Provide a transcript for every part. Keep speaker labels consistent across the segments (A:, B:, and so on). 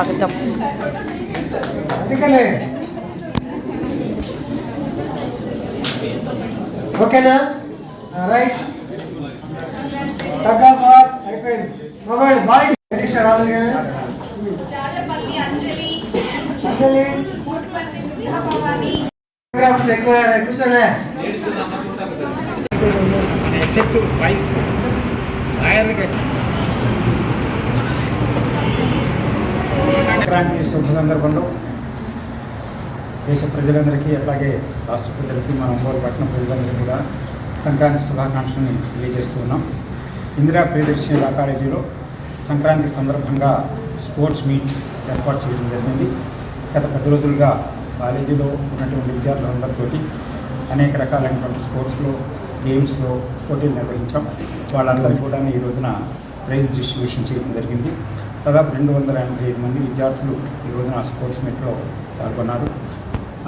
A: స్వాగతం.
B: ఓకేనా? Right. Off wars అయిపోయింది. మొబైల్ బాయ్స్ పరీక్ష రాదు
C: అంజలి
B: ఎక్కువ కూర్చోండి.
D: సెట్ వైస్ లాయర్గా సంక్రాంతి శుభ సందర్భంలో దేశ ప్రజలందరికీ అలాగే రాష్ట్ర ప్రజలకి మన ఒంగోలు పట్టణ ప్రజలందరికీ కూడా సంక్రాంతి శుభాకాంక్షల్ని తెలియజేస్తూ ఉన్నాం. ఇందిరా ప్రియదర్శిని లా కాలేజీలో సంక్రాంతి సందర్భంగా స్పోర్ట్స్ మీట్ ఏర్పాటు చేయడం జరిగింది. గత పది రోజులుగా కాలేజీలో ఉన్నటువంటి విద్యార్థులందరితోటి అనేక రకాలైనటువంటి స్పోర్ట్స్లో గేమ్స్లో పోటీలు నిర్వహించాం. వాళ్ళందరూ కూడా ఈ రోజున ప్రైజ్ డిస్ట్రిబ్యూషన్ చేయడం జరిగింది. దాదాపు రెండు వందల ఎనభై ఐదు మంది విద్యార్థులు ఈ రోజున స్పోర్ట్స్ మీట్లో పాల్గొన్నారు.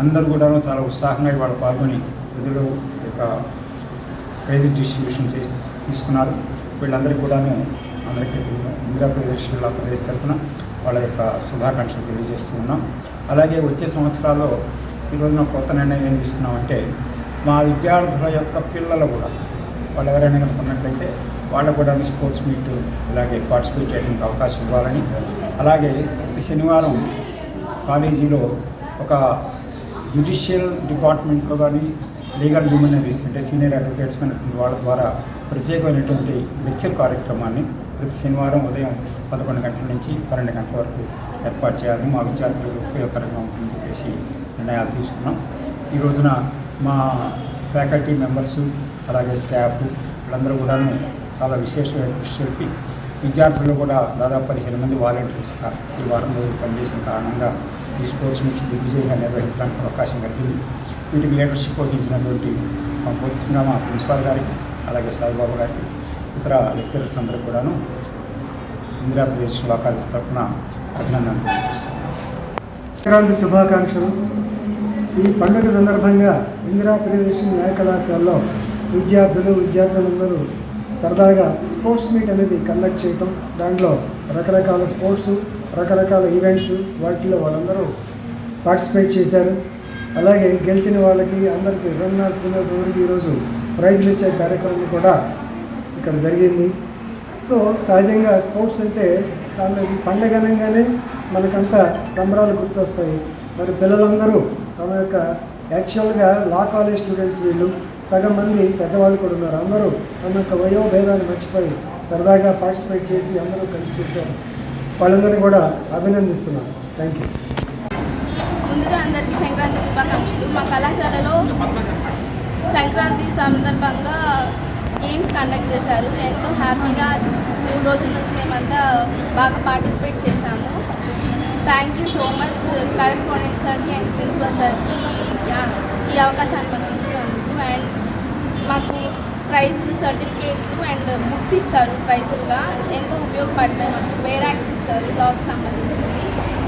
D: అందరూ కూడా చాలా ఉత్సాహంగా ఇవాళ పాల్గొని ప్రజలు యొక్క ప్రైజ్ డిస్ట్రిబ్యూషన్ చేసి తీసుకున్నారు. వీళ్ళందరికీ కూడాను అందరికీ ఇందిరా ప్రదర్శనల ప్రదేశ్ తరఫున వాళ్ళ యొక్క శుభాకాంక్షలు తెలియజేస్తూ ఉన్నాం. అలాగే వచ్చే సంవత్సరాల్లో ఈరోజున కొత్త నిర్ణయం ఏం తీసుకున్నామంటే మా విద్యార్థుల యొక్క పిల్లలు కూడా వాళ్ళు ఎవరైనా కనుకున్నట్లయితే ఉన్నట్లయితే వాళ్ళకు కూడా స్పోర్ట్స్ మీట్ ఇలాగే పార్టిసిపేట్ చేయడానికి అవకాశం ఇవ్వాలని. అలాగే ప్రతి శనివారం కాలేజీలో ఒక జ్యుడిషియల్ డిపార్ట్మెంట్లో కానీ లీగల్ హ్యూమనరీస్ అంటే సీనియర్ అడ్వకేట్స్ వాళ్ళ ద్వారా ప్రత్యేకమైనటువంటి లెక్చర్ కార్యక్రమాన్ని ప్రతి శనివారం ఉదయం పదకొండు గంటల నుంచి పన్నెండు గంటల వరకు ఏర్పాటు చేయాలని మా విద్యార్థులకు ఉపయోగకరంగా ఉంటుందని చెప్పేసి నిర్ణయాలు తీసుకున్నాం. ఈ రోజున మా ఫ్యాకల్టీ మెంబర్స్ అలాగే స్టాఫ్ వీళ్ళందరూ కూడాను చాలా విశేషమైన కృషి చెప్పి విద్యార్థులు కూడా దాదాపు పదిహేను మంది వాలంటీర్స్ ఈ వారం రోజులు పనిచేసిన కారణంగా ఈ స్పోర్ట్స్ నుంచి దిగ్విజయంగా నిర్వహించడానికి అవకాశం కలిగింది. వీటికి లీడర్షిప్ వహించినటువంటి మా మా ప్రిన్సిపాల్ గారికి అలాగే సాయిబాబు గారికి ఇతర లెక్చరర్స్ అందరూ కూడాను ఇందిరాప్రదేశ్ ప్రదేశ్ కాలేజ్ తరఫున అభినందనలు
B: సంక్రాంతి శుభాకాంక్షలు. ఈ పండుగ సందర్భంగా ఇందిరాప్రదేశ్ న్యాయ కళాశాలలో విద్యార్థులు విద్యార్థులందరూ సరదాగా స్పోర్ట్స్ మీట్ అనేది కండక్ట్ చేయటం దాంట్లో రకరకాల స్పోర్ట్స్ రకరకాల ఈవెంట్స్ వాటిలో వాళ్ళందరూ పార్టిసిపేట్ చేశారు. అలాగే గెలిచిన వాళ్ళకి అందరికీ రన్నర్స్ విన్నర్స్ అందరికీ ఈరోజు ప్రైజ్లు ఇచ్చే కార్యక్రమం కూడా ఇక్కడ జరిగింది. సో సహజంగా స్పోర్ట్స్ అంటే దాంట్లో పండగ అనగానే మనకంతా సంబరాలు గుర్తొస్తాయి. మరి పిల్లలందరూ తమ యొక్క యాక్చువల్గా లా కాలేజ్ స్టూడెంట్స్ వీళ్ళు సగం మంది పెద్దవాళ్ళు కూడా ఉన్నారు. అందరూ తమ యొక్క వయోభేదాన్ని మర్చిపోయి సరదాగా పార్టిసిపేట్ చేసి అందరూ కలిసి చేశారు. వాళ్ళందరినీ కూడా అభినందిస్తున్నాను. థ్యాంక్ యూ
E: ముందుగా అందరికీ సంక్రాంతి శుభాకాంక్షలు. మా కళాశాలలో సంక్రాంతి సందర్భంగా గేమ్స్ కండక్ట్ చేశారు. ఎంతో హ్యాపీగా మూడు రోజుల నుంచి మేమంతా బాగా పార్టిసిపేట్ చేశాము. Thank you so much correspondent సార్కి అండ్ ప్రిన్సిపల్ సార్కి ఈ అవకాశాన్ని అండ్ మాకు ప్రైజులు సర్టిఫికేట్లు అండ్ బుక్స్ ఇచ్చారు. ప్రైజులుగా ఎంతో ఉపయోగపడ్డాయి మాకు. వేర్ యాక్ట్స్ ఇచ్చారు బ్లాగ్కి సంబంధించింది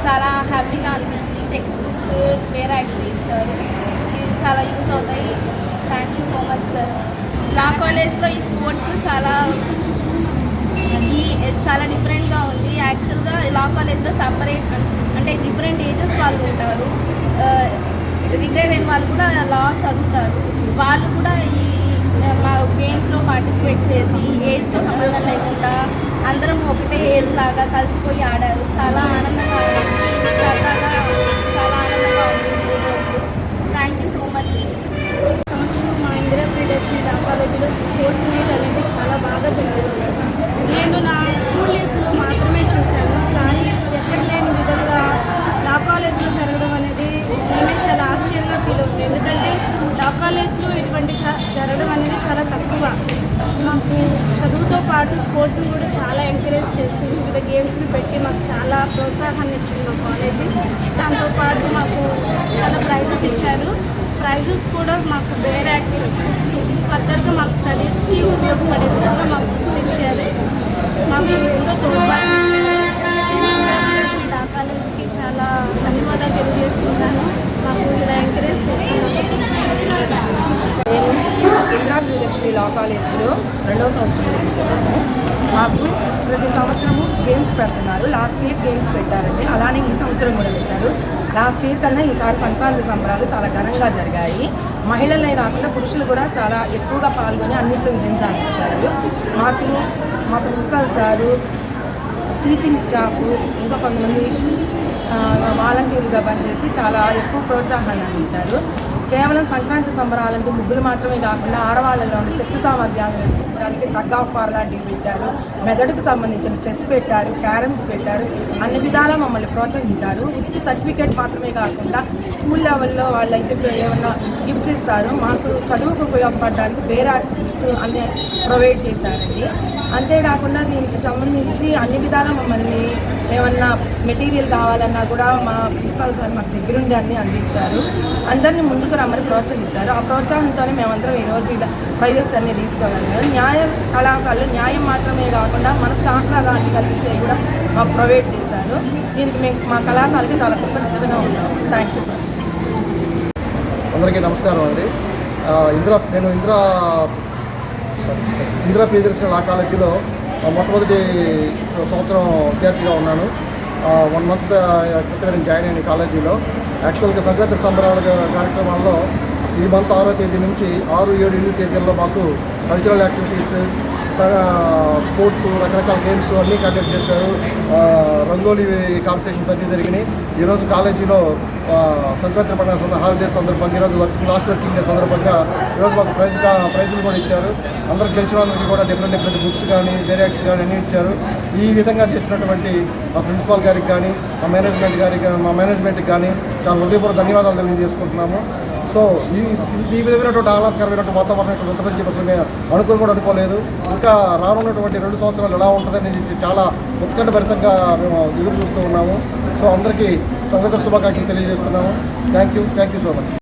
E: చాలా హ్యాపీగా అనిపించింది. టెక్స్ట్ బుక్స్ వేర్ యాక్ట్స్ ఇచ్చారు. ఇది చాలా యూజ్ అవుతాయి. Thank you so much sir law కాలేజ్లో ఈ స్పోర్ట్స్ చాలా ఈ చాలా డిఫరెంట్గా ఉంది. యాక్చువల్గా లా కాలేజ్లో సపరేట్ అంటే డిఫరెంట్ ఏజెస్ వాళ్ళు ఉంటారు. రిటైర్ అయిన వాళ్ళు కూడా లా చదువుతారు. వాళ్ళు కూడా ఈ మా గేమ్స్లో పార్టిసిపేట్ చేసి ఏజ్తో సంబంధం లేకుండా అందరం ఒకటే ఏజ్ లాగా కలిసిపోయి ఆడారు. చాలా ఆనందంగా ఆడారు. సరదాగా చాలా ఆనందంగా ఉంది థ్యాంక్ యూ సో మచ్
F: సంవత్సరం మా ఇందిరా ప్రియదర్శిని లా కాలేజీలో స్పోర్ట్స్ మీట్ అనేది చాలా బాగా జరుగుతుంది నేను నా స్కూల్ డేస్లో మాత్రమే చూశాను కానీ ఎక్కడ లేని విధంగా లా కాలేజ్లో జరగడం అనేది నేనే చాలా ఆశ్చర్యంగా ఫీల్ అవుతుంది ఎందుకంటే లా కాలేజ్లో ఇటువంటి జ- జరగడం అనేది చాలా తక్కువ మాకు చదువుతో పాటు కూడా చాలా ఎంకరేజ్ చేస్తుంది వివిధ గేమ్స్ని పెట్టి మాకు చాలా ప్రోత్సాహాన్ని ఇచ్చింది మా కాలేజీ దాంతోపాటు మాకు చాలా ప్రైజెస్ ఇచ్చారు. ప్రైజెస్ కూడా మాకు వేరే ఫర్దర్గా మాకు స్టడీస్కి ఉపయోగపడే విధంగా మాకు బుక్స్ ఇచ్చారు. మాకు ఎంతో తోడ్పాటు ఆ లా కాలేజ్కి చాలా ధన్యవాదాలు తెలియజేసుకుంటాను. మాకు ఇలా ఎంకరేజ్ చేస్తున్నాను
A: నేను ఇందిరా లా కాలేజ్లో రెండవ సంవత్సరం చదువుతున్నాను మాకు ప్రతి సంవత్సరము గేమ్స్ పెడుతున్నారు. లాస్ట్ ఇయర్ గేమ్స్ పెట్టారండి. అలానే ఈ సంవత్సరం కూడా పెట్టారు. లాస్ట్ ఇయర్ కన్నా ఈసారి సంక్రాంతి సంబరాలు చాలా ఘనంగా జరిగాయి. మహిళలే కాకుండా పురుషులు కూడా చాలా ఎక్కువగా పాల్గొని అన్నింటిలో విజయం సాధించారు. మాకు మా ప్రిన్సిపల్ సారు టీచింగ్ స్టాఫ్ ఇంకా కొంతమంది వాలంటీర్గా పనిచేసి చాలా ఎక్కువ ప్రోత్సాహాన్ని అందించారు. కేవలం సంక్రాంతి సంబరాలంటే ముగ్గులు మాత్రమే కాకుండా ఆడవాళ్ళలో ఉండే శక్తి సామర్థ్యాలను పెంచడానికి టగ్ ఆఫ్ లాంటివి పెట్టారు. మెదడుకు సంబంధించిన చెస్ పెట్టారు క్యారమ్స్ పెట్టారు అన్ని విధాలా మమ్మల్ని ప్రోత్సహించారు. ఉత్తి సర్టిఫికేట్ మాత్రమే కాకుండా స్కూల్ లెవెల్లో వాళ్ళైతే ఏమన్నా గిఫ్ట్స్ ఇస్తారు మాకు చదువుకు ఉపయోగపడడానికి వేరే ఆర్ట్స్ బుక్స్ అన్ని ప్రొవైడ్ చేశారండి. అంతేకాకుండా దీనికి సంబంధించి అన్ని విధాలా మమ్మల్ని ఏమన్నా మెటీరియల్ కావాలన్నా కూడా మా ప్రిన్సిపల్ సార్ మాకు దగ్గరుండి అన్ని అందించారు. అందరినీ ముందుకు రమ్మని ప్రోత్సహించారు. ఆ ప్రోత్సాహంతోనే మేమందరం ఈరోజు ప్రైజెస్ అన్నీ తీసుకోగలిగారు న్యాయ కళాశాలలో న్యాయం మాత్రమే కాకుండా మనసుకు ఆహ్లాదాన్ని కల్పించేవి కూడా మాకు ప్రొవైడ్ చేశారు. దీనికి మేము మా కళాశాలకి చాలా కృతజ్ఞతగా ఉన్నాం. థ్యాంక్ యూ
G: అందరికీ నమస్కారం అండి. ఇందిరా నేను Indira sorry, sorry, Indira Priyadarshana law కాలేజీలో మొట్టమొదటి సంవత్సరం విద్యార్థిగా ఉన్నాను. వన్ మంత్ క్రితం నేను జాయిన్ అయిన కాలేజీలో. యాక్చువల్గా సంక్రాంతి సంబరాల కార్యక్రమాల్లో ఈ మంత్ ఆరో తేదీ నుంచి ఆరు ఏడు ఎనిమిది తేదీల్లో మాకు కల్చరల్ యాక్టివిటీస్ స్పోర్ట్స్ రకరకాల గేమ్స్ అన్నీ కండక్ట్ చేశారు. రంగోలీ కాంపిటీషన్స్ అన్నీ జరిగినాయి. ఈరోజు కాలేజీలో సంక్రాంతి పండుగ సంద హాలిడేస్ సందర్భంగా ఈరోజు వర్కింగ్ లాస్ట్ వర్కింగ్ డే సందర్భంగా ఈరోజు మాకు ప్రైజ్ ప్రైజులు కూడా ఇచ్చారు. అందరు గెలిచిన వాళ్ళకి కూడా డిఫరెంట్ డిఫరెంట్ బుక్స్ కానీ వేరియాక్స్ కానీ అన్నీ ఇచ్చారు. ఈ విధంగా చేసినటువంటి మా ప్రిన్సిపాల్ గారికి కానీ మా మేనేజ్మెంట్ గారికి మా మేనేజ్మెంట్కి కానీ చాలా హృదయపూర్వక ధన్యవాదాలు తెలియజేసుకుంటున్నాము. సో ఈ ఈ విధమైనటువంటి ఆహ్లాదకరమైనటువంటి వాతావరణం ఇక్కడ ఉంటుందని చెప్పి అసలు మేము అనుకుని కూడా అనుకోలేదు. ఇంకా రానున్నటువంటి రెండు సంవత్సరాలు ఎలా ఉంటుందని చాలా ఉత్కంఠభరితంగా మేము ఎదురు చూస్తూ ఉన్నాము. సో అందరికీ సంగత శుభాకాంక్షలు తెలియజేస్తున్నాము. Thank you thank you so much